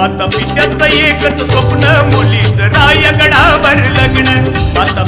माता पित्याचं एकच स्वप्न मुलीचं रायगडावर लग्न. माता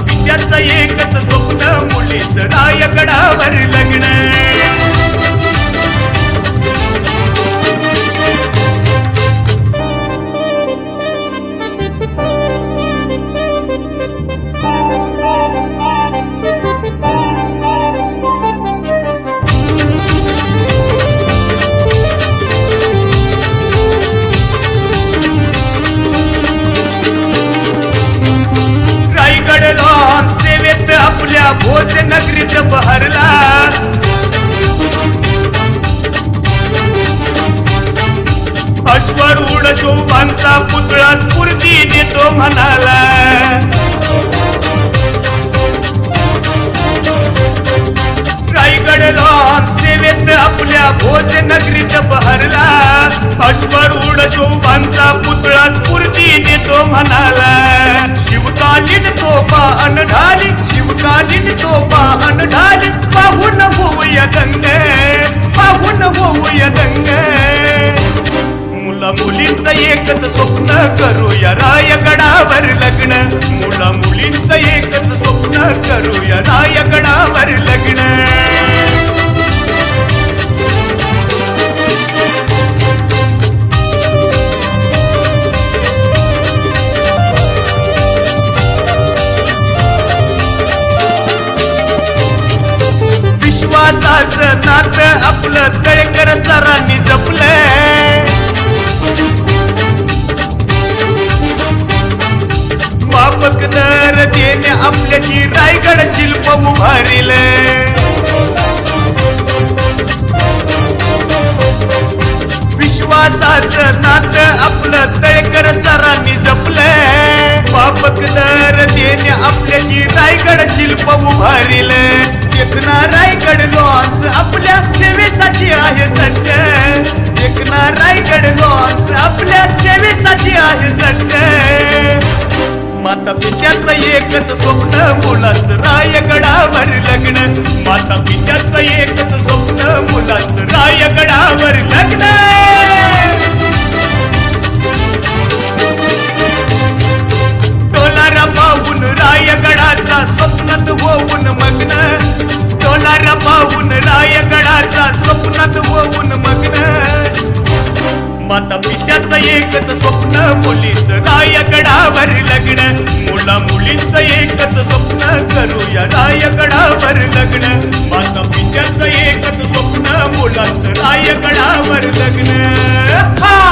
शोभांचा पुतळा स्फूर्ती देतो म्हणाला. एकच स्वप्न करूया रायगडावर लग्न. मुला मुलींचं एकच स्वप्न करूया रायगडावर लग्न. विश्वासाचं नातं आपलं तर दर देणे आपल्याची रायगड शिल्प उभारील. विश्वासाच नात आपलं तळकर सरांनी जपलं बापक तर देणे आपल्याची रायगड शिल्प उभारील. एकच स्वप्न मुलाच. रायगडावर लग्न. माता पित्याचं एकच स्वप्न मुलाच. रायगडावर लग्न. डोलारा पाहून रायगडाचा स्वप्नात होऊन मग्न. डोलारा पाहून रायगडाचा स्वप्नात होऊन मग्न. माता पित्याचं एकच स्वप्न मुलीच. रायगडावर एकच स्वप्न करूया. रायगडावर लग्न. माता पित्याचं एकच स्वप्न मुलाचं रायगडावर लग्न. हा!